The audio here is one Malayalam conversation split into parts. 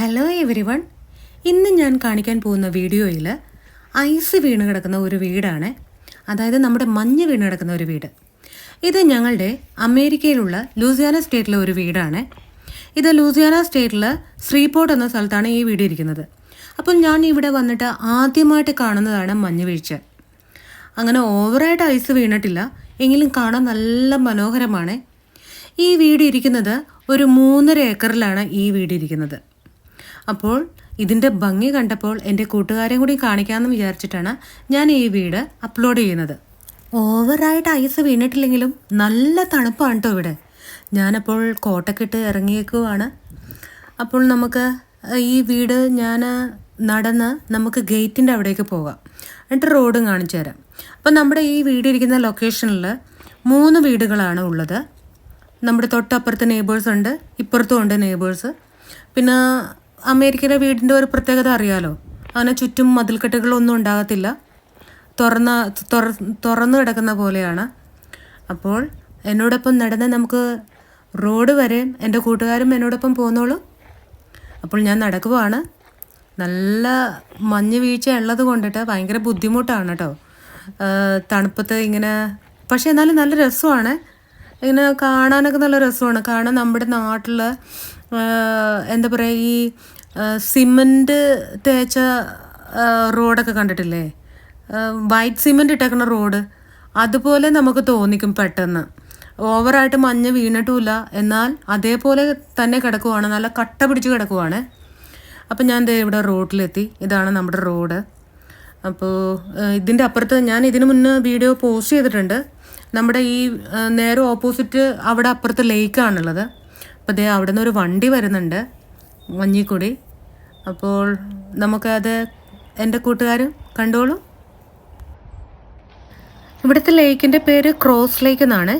ഹലോ എവരി വൺ ഇന്ന് ഞാൻ കാണിക്കാൻ പോകുന്ന വീഡിയോയിൽ ഐസ് വീണ് കിടക്കുന്ന ഒരു വീടാണ്. അതായത് നമ്മുടെ മഞ്ഞ് വീണ് കിടക്കുന്ന ഒരു വീട്. ഇത് ഞങ്ങളുടെ അമേരിക്കയിലുള്ള ലൂസിയാന സ്റ്റേറ്റിലെ ഒരു വീടാണ്. ഇത് ലൂസിയാന സ്റ്റേറ്റിൽ ശ്രീപോർട്ട് എന്ന സ്ഥലത്താണ് ഈ വീട് ഇരിക്കുന്നത്. അപ്പോൾ ഞാൻ ഇവിടെ വന്നിട്ട് ആദ്യമായിട്ട് കാണുന്നതാണ് മഞ്ഞ് വീഴ്ച. അങ്ങനെ ഓവറായിട്ട് ഐസ് വീണിട്ടില്ല. എങ്കിലും കാണാൻ നല്ല മനോഹരമാണ്. ഈ വീട് ഇരിക്കുന്നത് ഒരു മൂന്നര ഏക്കറിലാണ് ഈ വീട് ഇരിക്കുന്നത്. അപ്പോൾ ഇതിന്റെ ഭംഗി കണ്ടപ്പോൾ എന്റെ കൂട്ടുകാരെ കൂടി കാണിക്കാമെന്ന് വിചാരിച്ചിട്ടാണ് ഞാൻ ഈ വീട് അപ്ലോഡ് ചെയ്യുന്നത്. ഓവറായിട്ട് ഐസ് വീണിട്ടില്ലെങ്കിലും നല്ല തണുപ്പാണ് കേട്ടോ ഇവിടെ. ഞാനപ്പോൾ കോട്ടക്കിട്ട് ഇറങ്ങിയേക്കുവാണ്. അപ്പോൾ നമുക്ക് ഈ വീട് ഞാൻ നടന്ന് നമുക്ക് ഗേറ്റിന്റെ അവിടേക്ക് പോകാം. എന്നിട്ട് റോഡും കാണിച്ചു തരാം. അപ്പം നമ്മുടെ ഈ വീട് ഇരിക്കുന്ന ലൊക്കേഷനിൽ മൂന്ന് വീടുകളാണ് ഉള്ളത്. നമ്മുടെ തൊട്ടപ്പുറത്ത് നെയ്ബേഴ്സ് ഉണ്ട് ഇപ്പുറത്തും ഉണ്ട് നെയ്ബേഴ്സ് പിന്നെ അമേരിക്കയിലെ വീടിന്റെ ഒരു പ്രത്യേകത അറിയാലോ? അങ്ങനെ ചുറ്റും മതിൽക്കെട്ടുകളൊന്നും ഉണ്ടാകത്തില്ല. തുറന്ന തുറ തുറന്നു കിടക്കുന്ന പോലെയാണ്. അപ്പോൾ എന്നോടൊപ്പം നടന്ന് നമുക്ക് റോഡ് വരെ എന്റെ കൂട്ടുകാരും എന്നോടൊപ്പം പോന്നോളൂ. അപ്പോൾ ഞാൻ നടക്കുവാണ്. നല്ല മഞ്ഞ് വീഴ്ച ഉള്ളത് കൊണ്ടിട്ട് ഭയങ്കര ബുദ്ധിമുട്ടാണ് കേട്ടോ. തണുപ്പത്ത് ഇങ്ങനെ പക്ഷേ എന്നാലും നല്ല രസമാണ്. ഇങ്ങനെ കാണാനൊക്കെ നല്ല രസമാണ്. കാരണം നമ്മുടെ നാട്ടിൽ എന്താ പറയുക ഈ സിമന്റ് തേച്ച റോഡൊക്കെ കണ്ടിട്ടില്ലേ? വൈറ്റ് സിമന്റ് ഇട്ടേക്കുന്ന റോഡ്. അതുപോലെ നമുക്ക് തോന്നിക്കും പെട്ടെന്ന്. ഓവറായിട്ട് മഞ്ഞ് വീണിട്ടുമില്ല. എന്നാൽ അതേപോലെ തന്നെ കിടക്കുവാണ്. നല്ല കട്ട പിടിച്ച് കിടക്കുവാണ്. അപ്പം ഞാൻ ദേ ഇവിടെ റോഡിലെത്തി ഇതാണ് നമ്മുടെ റോഡ്. അപ്പോൾ ഇതിന്റെ അപ്പുറത്ത് ഞാൻ ഇതിനു മുന്നേ വീഡിയോ പോസ്റ്റ് ചെയ്തിട്ടുണ്ട്. നമ്മുടെ ഈ നേരെ ഓപ്പോസിറ്റ് അവിടെ അപ്പുറത്ത് ലേക്കാണുള്ളത്. അപ്പോൾ ദേ അവിടെ നിന്ന് ഒരു വണ്ടി വരുന്നുണ്ട് മഞ്ഞിക്കുടി. അപ്പോൾ നമുക്കത് എന്റെ കൂട്ടുകാരും കണ്ടോളൂ. ഇവിടുത്തെ ലേക്കിന്റെ പേര് ക്രോസ് ലേക്ക് എന്നാണ്.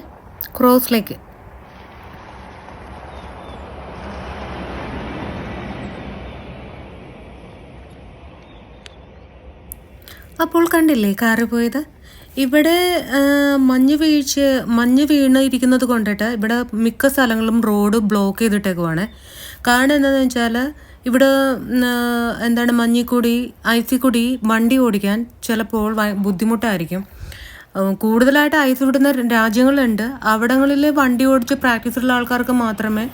Cross Lake. അപ്പോൾ കണ്ടില്ലേ കാറ് പോയത്? ഇവിടെ മഞ്ഞ് വീഴ്ച മഞ്ഞ് വീണ് ഇരിക്കുന്നത് കൊണ്ടിട്ട് ഇവിടെ മിക്ക സ്ഥലങ്ങളും റോഡ് ബ്ലോക്ക് ചെയ്തിട്ടേക്കുവാണ്. കാരണം എന്താണെന്ന് വെച്ചാൽ ഇവിടെ എന്താണ് മഞ്ഞിക്കൂടി ഐസിക്കൂടി വണ്ടി ഓടിക്കാൻ ചിലപ്പോൾ ബുദ്ധിമുട്ടായിരിക്കും. കൂടുതലായിട്ട് ഐസ് വിടുന്ന രാജ്യങ്ങളുണ്ട്. അവിടങ്ങളിൽ വണ്ടി ഓടിച്ച് പ്രാക്ടീസുള്ള ആൾക്കാർക്ക് മാത്രമേ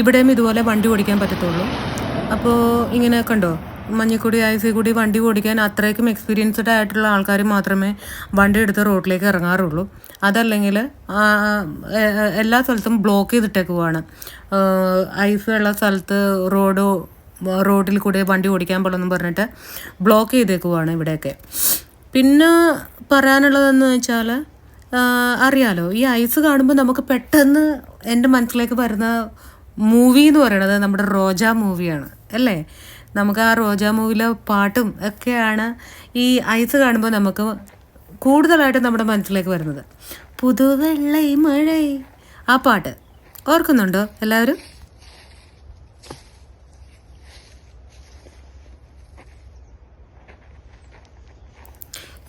ഇവിടെയും ഇതുപോലെ വണ്ടി ഓടിക്കാൻ പറ്റത്തുള്ളൂ. അപ്പോൾ ഇങ്ങനെ കണ്ടോ? മഞ്ഞക്കൂടി ഐസി കൂടി വണ്ടി ഓടിക്കാൻ അത്രയ്ക്കും എക്സ്പീരിയൻസ്ഡ് ആയിട്ടുള്ള ആൾക്കാർ മാത്രമേ വണ്ടി എടുത്ത് റോഡിലേക്ക് ഇറങ്ങാറുള്ളൂ. അതല്ലെങ്കിൽ എല്ലാ സ്ഥലത്തും ബ്ലോക്ക് ചെയ്തിട്ടേക്കുവാണ്. ഐസ് ഉള്ള സ്ഥലത്ത് റോഡ് റോഡിൽ കൂടെ വണ്ടി ഓടിക്കാൻ പോലെന്ന് പറഞ്ഞിട്ട് ബ്ലോക്ക് ചെയ്തേക്കുവാണ് ഇവിടെയൊക്കെ. പിന്നെ പറയാനുള്ളതെന്ന് വെച്ചാൽ അറിയാലോ ഈ ഐസ് കാണുമ്പോൾ നമുക്ക് പെട്ടെന്ന് എന്റെ മനസ്സിലേക്ക് വരുന്ന മൂവി എന്ന് പറയുന്നത് നമ്മുടെ റോജ മൂവിയാണ് അല്ലേ? നമുക്ക് ആ റോജാ മൂവിലെ പാട്ടും ഒക്കെയാണ് ഈ ഐസ് കാണുമ്പോൾ നമുക്ക് കൂടുതലായിട്ട് നമ്മുടെ മനസ്സിലേക്ക് വരുന്നത്. പുതുവെള്ളൈ മഴ. ആ പാട്ട് ഓർക്കുന്നുണ്ടോ എല്ലാവരും?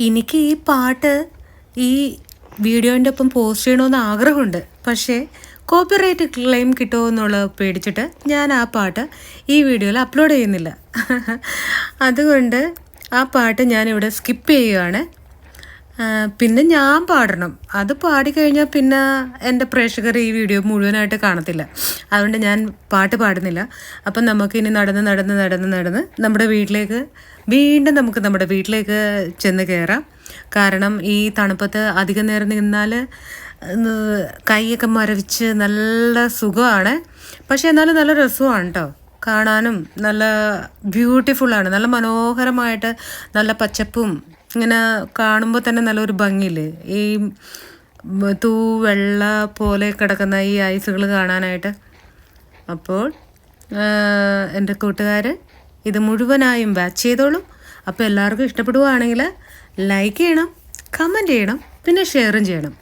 എനിക്ക് ഈ പാട്ട് ഈ വീഡിയോന്റെ ഒപ്പം പോസ്റ്റ് ചെയ്യണമെന്ന് ആഗ്രഹമുണ്ട്. പക്ഷേ കോപ്പിറൈറ്റ് ക്ലെയിം കിട്ടുമോ എന്നുള്ളത് പേടിച്ചിട്ട് ഞാൻ ആ പാട്ട് ഈ വീഡിയോയിൽ അപ്ലോഡ് ചെയ്യുന്നില്ല. അതുകൊണ്ട് ആ പാട്ട് ഞാനിവിടെ സ്കിപ്പ് ചെയ്യുകയാണ്. പിന്നെ ഞാൻ പാടണം. അത് പാടിക്കഴിഞ്ഞാൽ പിന്നെ എന്റെ പ്രേക്ഷകർ ഈ വീഡിയോ മുഴുവനായിട്ട് കാണത്തില്ല. അതുകൊണ്ട് ഞാൻ പാട്ട് പാടുന്നില്ല. അപ്പം നമുക്കിനി നടന്ന് നടന്ന് നടന്ന് നടന്ന് നമ്മുടെ വീട്ടിലേക്ക് വീണ്ടും നമുക്ക് നമ്മുടെ വീട്ടിലേക്ക് ചെന്ന് കയറാം. കാരണം ഈ തണുപ്പത്ത് അധികം നേരം നിന്നാൽ കൈയൊക്കെ മരവിച്ച് നല്ല സുഖമാണ് പക്ഷേ എന്നാലും നല്ല രസമാണ് കേട്ടോ കാണാനും നല്ല ബ്യൂട്ടിഫുള്ളാണ് നല്ല മനോഹരമായിട്ട് നല്ല പച്ചപ്പും ഇങ്ങനെ കാണുമ്പോൾ തന്നെ നല്ലൊരു ഭംഗിയില്ലേ? ഈ തൂ വെള്ള പോലെ കിടക്കുന്ന ഈ ഐസുകൾ കാണാനായിട്ട്. അപ്പോൾ എന്റെ കൂട്ടുകാർ ഇത് മുഴുവനായും വാച്ച് ചെയ്തോളും. അപ്പോൾ എല്ലാവർക്കും ഇഷ്ടപ്പെടുകയാണെങ്കിൽ ലൈക്ക് ചെയ്യണം കമന്റ് ചെയ്യണം പിന്നെ ഷെയറും ചെയ്യണം.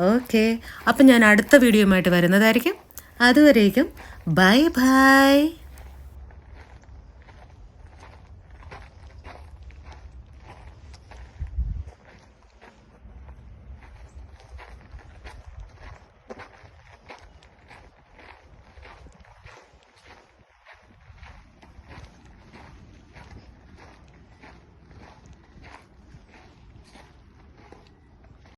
ഓക്കെ. അപ്പം ഞാൻ അടുത്ത വീഡിയോയുമായിട്ട് വരുന്നതായിരിക്കും. അതുവരേക്കും. Bye bye.